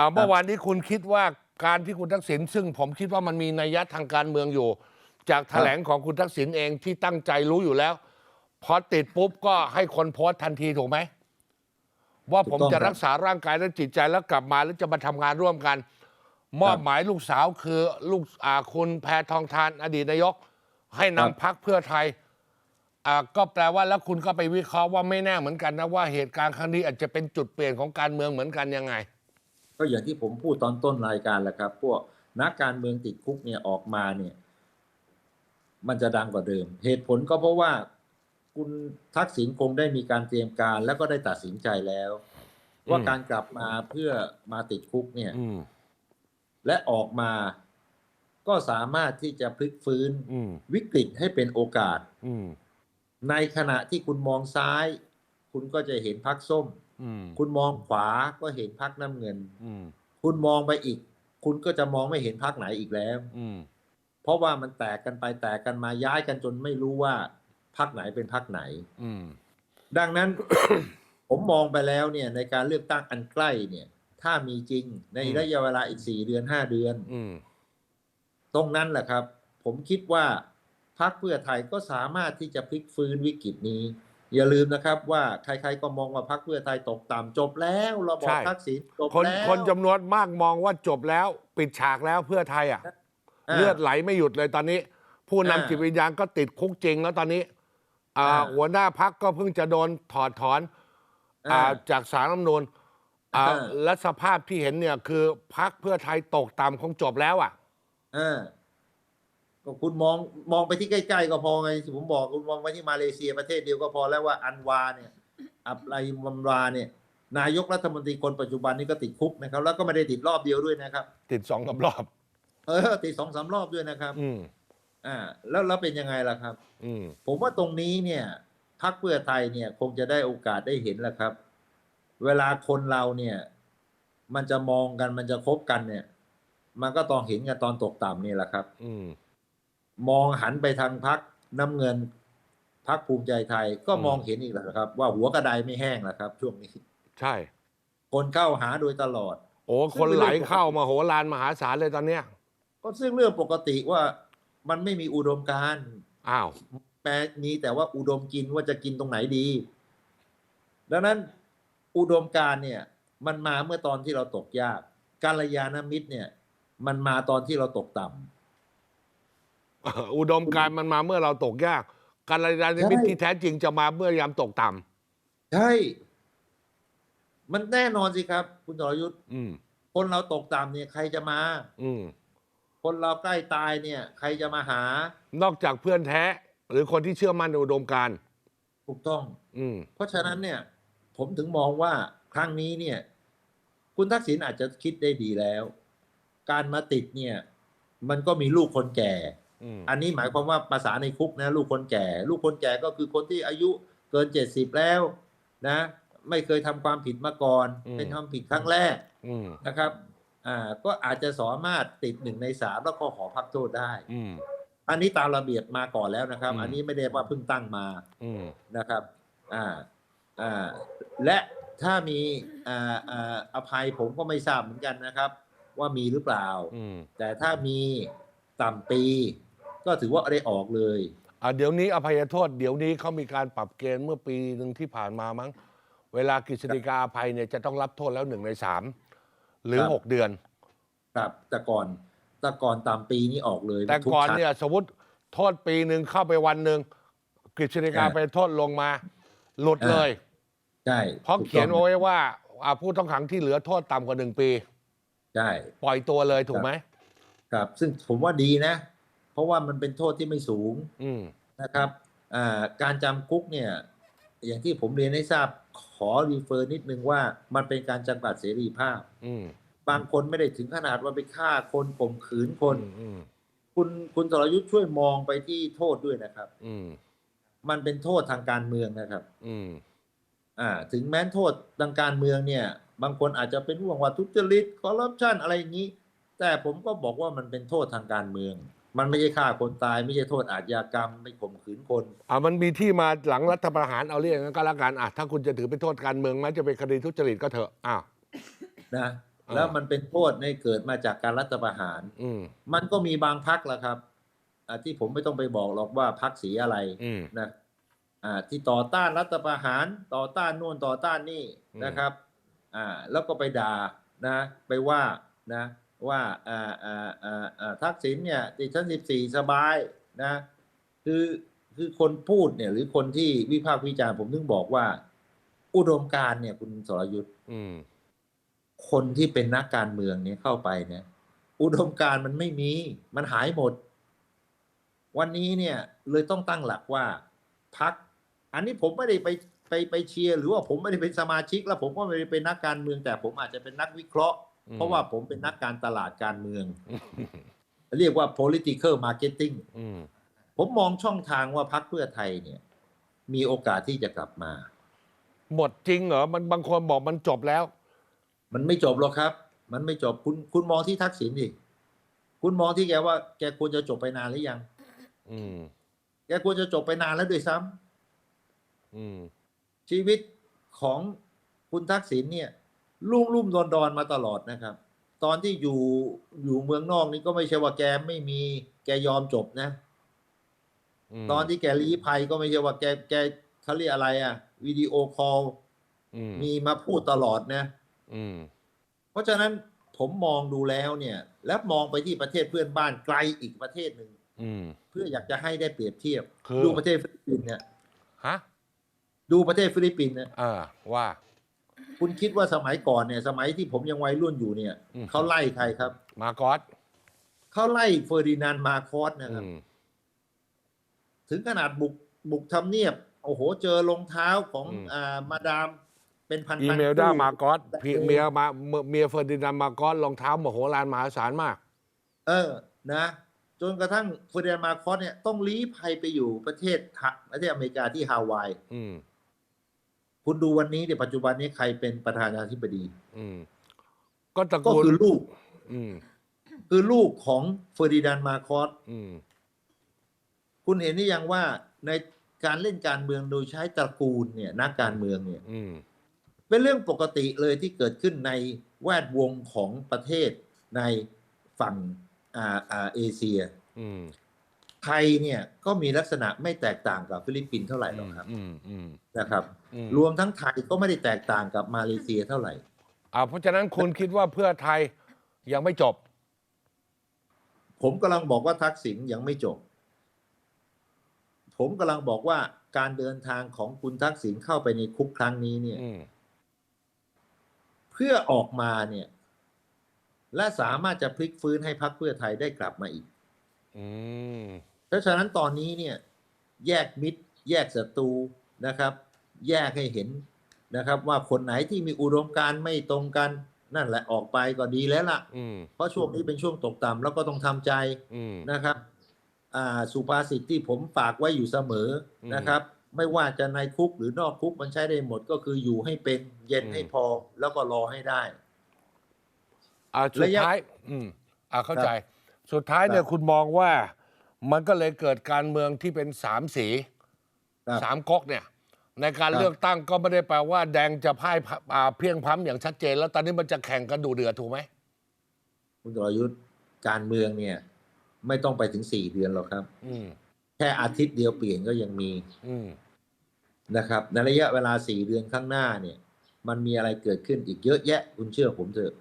อ่าเมื่อวานนี้คุณคิดว่าการที่คุณทักษิณซึ่งผมคิดว่ามันมีนัยยะทางการเมืองอยู่ จากแถลงของคุณทักษิณเองที่ตั้งใจรู้อยู่แล้ว พอติดปุ๊บก็ให้คนโพสต์ทันทีถูกไหม ว่าผมถูกต้องจะครับรักษาร่างกายและจิตใจแล้วกลับมาแล้วจะมาทำงานร่วมกัน มอบหมายลูกสาวคือลูกอาคุณแพทองทานอดีตนายก ให้นำพักเพื่อไทยอ่าก็แปลว่าแล้วคุณก็ไปวิเคราะห์ว่าไม่แน่เหมือนกันนะว่าเหตุการณ์ครั้งนี้อาจจะเป็นจุดเปลี่ยนของการเมืองเหมือนกันยังไง ก็อย่างที่ผมพูดตอนต้นรายการแหละครับ พวกนักการเมืองติดคุกเนี่ยออกมาเนี่ย มันจะดังกว่าเดิม เหตุผลก็เพราะว่าคุณทักษิณคงได้มีการเตรียมการแล้วก็ได้ตัดสินใจแล้ว ว่าอืมการกลับมาเพื่อมาติดคุกเนี่ยอืมและออกมาก็สามารถที่จะพลิกฟื้นอืมวิกฤตให้เป็นโอกาสอืมในขณะที่คุณมองซ้าย คุณก็จะเห็นพักส้มอืม คุณมองขวาก็เห็นพักน้ำเงิน อืมคุณมองไปอีก คุณก็จะมองไม่เห็นพักไหนอีกแล้ว อืมเพราะว่ามันแตกกันไปแตกกันมาย้ายกันจนไม่รู้ว่าพักไหนเป็นพักไหน อืมดังนั้น ผมมองไปแล้วเนี่ย ในการเลือกตั้งอันใกล้เนี่ย ถ้ามีจริงในอืมระยะเวลาอีกสี่เดือนห้าเดือนอืมตรงนั้นแหละครับ ผมคิดว่าพรรคเพื่อไทยก็สามารถที่จะพลิกฟื้นวิกฤตนี้ อย่าลืมนะครับว่าใครๆก็มองว่าพรรคเพื่อไทยตกต่ำจบแล้วระบอใช่บทักษิณจบคนแล้วคนจำนวนมากมองว่าจบแล้ว ปิดฉากแล้วเพื่อไทยอะาเลือดไหลไม่หยุดเลยตอนนี้ ผู้นำอ่าจิตวิญญาณก็ติดคุกจริงแล้วตอนนี้อ่าอ่าหัวหน้าพักก็เพิ่งจะโดนถอดถอนอ่าอ่าจากสารรัฐธรรมนูญอ่าอ่าและสภาพที่เห็นเนี่ยคือพักเพื่อไทยตกต่ำคงจบแล้วอะอ่า ก็คุณมองมองไปที่ใกล้ๆก็พอไงที่ผมบอกคุณมองไปที่มาเลเซียประเทศเดียวก็พอแล้วว่าอันวาเนี่ยอับไลมัมราเนี่ย นายกรัฐมนตรีคนปัจจุบันนี้ก็ติดคุกนะครับ แล้วก็ไม่ได้ติดรอบเดียวด้วยนะครับ ติดสองสารอบ เออติดสองสามรอบด้วยนะครับ อืมอ่า แล้วแล้วเป็นยังไงล่ะครับ อืมผมว่าตรงนี้เนี่ยพรรคเพื่อไทยเนี่ย คงจะได้โอกาสได้เห็นแหละครับ เวลาคนเราเนี่ย มันจะมองกันมันจะคบกันเนี่ย มันก็ต้องเห็นกันตอนตกต่ำนี่แหละครับ อืม มองหันไปทางพักน้ำเงินพักภูมิใจไทยก็อืมมองเห็นอีกแล้วครับ ว่าหัวกระไดไม่แห้งแล้วครับ ช่วงนี้ ใช่ คนเข้าหาโดยตลอด โอ้คนไหลเข้ามาโหฬารมหาศาลเลยตอนเนี้ย ก็ซึ่งเรื่องปกติว่ามันไม่มีอุดมการณ์อ้าวแม้มีแต่ว่าอุดมกินว่าจะกินตรงไหนดี ดังนั้นอุดมการณ์เนี่ย มันมาเมื่อตอนที่เราตกยาก การยานามิตรเนี่ย มันมาตอนที่เราตกต่ำ อุดมการณ์มันมาเมื่อเราตกยาก การระยานมิตรใช่ที่แท้จริงจะมาเมื่อยามตกต่ำใช่ มันแน่นอนสิครับ คุณตรยุทธ์อืมคนเราตกต่ำเนี่ยใครจะมา อืมคนเราใกล้ตายเนี่ย ใครจะมาหา นอกจากเพื่อนแท้ หรือคนที่เชื่อมั่นในอุดมการณ์ถูกต้อง อืมเพราะฉะนั้นเนี่ย ผมถึงมองว่าครั้งนี้เนี่ย คุณทักษิณอาจจะคิดได้ดีแล้ว การมาติดเนี่ย มันก็มีลูกคนแก่ อืมอันนี้หมายความว่าภาษาในคุกนะลูกคนแก่ ลูกคนแก่ก็คือคนที่อายุเกินเจ็ดสิบแล้วนะ ไม่เคยทำความผิดมาก่อน เป็นทำผิดครั้งแรกอืมนะครับอ่าก็อาจจะสามารถติดหนึ่งในสามแล้วก็ขอพักโทษได้อืมอันนี้ตามระเบียบมาก่อนแล้วนะครับอืมอันนี้ไม่ได้ว่าเพิ่งตั้งมาอืมนะครับอ่าอ่าและถ้ามีอ่าอ่าอภัยผมก็ไม่ทราบเหมือนกันนะครับ ว่ามีหรือเปล่าอืมแต่ถ้ามีต่ำปี ก็ถือว่าได้ออกเลย อะเดี๋ยวนี้อภัยโทษ เดี๋ยวนี้เขามีการปรับเกณฑ์เมื่อปีหนึ่งที่ผ่านมามั้ง เวลากฤษฎีกาอภัยเนี่ยจะต้องรับโทษแล้วหนึ่งในสามหรือครับ หกเดือน ครับแต่ก่อนแต่ก่อนต่ำปีนี้ออกเลยแต่ทุก่อนชั้ เนี่ยสมมติโทษปีหนึ่งเข้าไปวันหนึ่งกฤษฎีกาอ่าไปโทษลงมา หลุดเลย ใช่เพราะถูกเขียนต้องเอาไว้ว่าอ่าผู้ต้องขังที่เหลือโทษต่ำกว่าหนึ่งปี ใช่ ปล่อยตัวเลยถูกไหม ครับซึ่งผมว่าดีนะ เพราะว่ามันเป็นโทษที่ไม่สูงอืมนะครับอ่าการจำคุกเนี่ย อย่างที่ผมเรียนให้ทราบขอรีเฟอร์นิดนึงว่ามันเป็นการจำกัดเสรีภาพอืมบางคนไม่ได้ถึงขนาดว่าไปฆ่าคนข่มขืนคนอืมคุณคุณสรยุทธ์ช่วยมองไปที่โทษด้วยนะครับ อืมมันเป็นโทษทางการเมืองนะครับ อืมอ่า ถึงแม้นโทษทางการเมืองเนี่ย บางคนอาจจะเป็นห่วงว่าทุจริตคอร์รัปชันอะไรอย่างนี้ แต่ผมก็บอกว่ามันเป็นโทษทางการเมือง มันไม่ใช่ฆ่าคนตาย ไม่ใช่โทษอาชญากรรม ไม่ข่มขืนคนอ่ามันมีที่มาหลังรัฐประหารเอาเรียกอย่างนั้นก็แล้วกันอะถ้าคุณจะถือเป็นโทษการเมืองแม้จะเป็นคดีทุจริตก็เถอะอ้าวนะอ่าแล้วมันเป็นโทษในเกิดมาจากการรัฐประหาร อืมมันก็มีบางพักแหละครับอ่าที่ผมไม่ต้องไปบอกหรอกว่าพักสีอะไรอืมนะอ่าที่ต่อต้านรัฐประหารต่อต้านโน่นต่อต้านนี่อืมนะครับ อ่า แล้วก็ไปด่านะ ไปว่านะ ว่าอ่าอ่าอ่าอ่าทักษิณเนี่ยติดชั้นสิบสี่สบายนะคือคือคนพูดเนี่ยหรือคนที่วิพากษ์วิจารณ์ผมถึงบอกว่า อุดมการณ์เนี่ยคุณสรยุทธ์อืมคนที่เป็นนักการเมืองเนี่ยเข้าไปเนี่ย อุดมการณ์มันไม่มี มันหายหมด วันนี้เนี่ย เลยต้องตั้งหลักว่าพัก อันนี้ผมไม่ได้ไปไปไปเชียร์หรือว่าผมไม่ได้เป็นสมาชิก แล้วผมก็ไม่ได้เป็นนักการเมือง แต่ผมอาจจะเป็นนักวิเคราะห์อืม เพราะว่าผมเป็นนักการตลาดการเมือง เรียกว่า political marketing อืมผมมองช่องทางว่าพักเพื่อไทยเนี่ย มีโอกาสที่จะกลับมา หมดจริงเหรอ มันบางคนบอกมันจบแล้ว มันไม่จบหรอกครับ มันไม่จบคุณคุณมองที่ทักษิณดิคุณมองที่แกว่าแกควรจะจบไปนานหรือยัง อืม แกควรจะจบไปนานแล้วด้วยซ้ำอืม ชีวิตของคุณทักษิณเนี่ย ลุ่มลุ่มดอนดอนมาตลอดนะครับ ตอนที่อยู่อยู่เมืองนอกนี่ก็ไม่ใช่ว่าแกไม่มีแกยอมจบนะมตอนที่แกลี้ภัยก็ไม่ใช่ว่าแกแกเขาเรียกอะไรอะวิดีโอคอลอืมมีมาพูดตลอดนะอืมเพราะฉะนั้นผมมองดูแล้วเนี่ย แล้วมองไปที่ประเทศเพื่อนบ้านไกลอีกประเทศหนึ่งอืมเพื่ออยากจะให้ได้เปรียบเทียบคือดูประเทศฟิลิปปินส์เนี่ยฮะดูประเทศฟิลิปปินส์เนี่ยอ่าว่า คุณคิดว่าสมัยก่อนเนี่ย สมัยที่ผมยังวัยรุ่นอยู่เนี่ยอืม เขาไล่ใครครับ มากอสเขาไล่เฟอร์ดินานด์มาโคอสนะครับ อืม ถึงขนาดบุกบุกทำเนียบ โอ้โห เจอรองเท้าของอ่ามาดามเป็นพันๆอีเมลด้าคู่ มากอสพี่เมียมาเมียเมียเฟอร์ดินานด์มากอสรองเท้ามโหฬารมหาศาลมาก เออ นะ จนกระทั่งเฟอร์ดินานด์มาโคอสเนี่ยต้องลี้ภัยไปอยู่ประเทศฮะประเทศอเมริกาที่ฮาวาย อืม คุณดูวันนี้เนี่ยปัจจุบันนี้ใครเป็นประธานาธิบดี อืม ก็ตระก็กูลคือลูก อืม คือลูกของเฟอร์ดินานด์มาโคอสอืม คุณเห็นหรือยังว่าในการเล่นการเมืองโดยใช้ตระกูลเนี่ยนักการเมืองเนี่ย อืม เป็นเรื่องปกติเลยที่เกิดขึ้นในแวดวงของประเทศในฝั่งอ่าอ่าเอเชีย อืม ไทยเนี่ยก็มีลักษณะไม่แตกต่างกับฟิลิปปินส์เท่าไหร่หรอกครับอืมอืมนะครับอืมรวมทั้งไทยก็ไม่ได้แตกต่างกับมาเลเซียเท่าไหร่อ่าเพราะฉะนั้นคุณคิดว่าเพื่อไทยยังไม่จบ ผมกำลังบอกว่าทักษิณยังไม่จบ ผมกำลังบอกว่าการเดินทางของคุณทักษิณเข้าไปในคุกครั้งนี้เนี่ยอืมเพื่อออกมาเนี่ย และสามารถจะพลิกฟื้นให้พรรคเพื่อไทยได้กลับมาอีก อืม เพราะฉะนั้นตอนนี้เนี่ยแยกมิตร แยกศัตรูนะครับ แยกให้เห็นนะครับ ว่าคนไหนที่มีอุดมการณ์ไม่ตรงกันนั่นแหละออกไปก็ดีแล้วล่ะอืมเพราะช่วงนี้เป็นช่วงตกต่ำแล้วก็ต้องทำใจอืมนะครับอ่าสุภาษิตที่ผมฝากไว้อยู่เสมออืมนะครับ ไม่ว่าจะในคุกหรือนอกคุกมันใช้ได้หมดก็คืออยู่ให้เป็นเย็นอืมให้พอแล้วก็รอให้ได้อ่าสุดระยะท้าย อืมอ่าเข้าใจครับสุดท้ายเนี่ยครับคุณมองว่า มันก็เลยเกิดการเมืองที่เป็นสามสีครับ สามก๊กเนี่ย ในการครับ เลือกตั้งก็ไม่ได้แปลว่า แดงจะพ่ายอ่าเพียงพล้ำอย่างชัดเจน แล้วตอนนี้มันจะแข่งกันดูเดือดถูกไหมคุณตรยุทธ์การเมืองเนี่ย ไม่ต้องไปถึงสี่เดือนหรอกครับ อืมแค่อาทิตย์เดียวเปลี่ยนก็ยังมีอืมนะครับ ในระยะเวลาสี่เดือนข้างหน้าเนี่ย มันมีอะไรเกิดขึ้นอีกเยอะแยะ คุณเชื่อผมเถอะ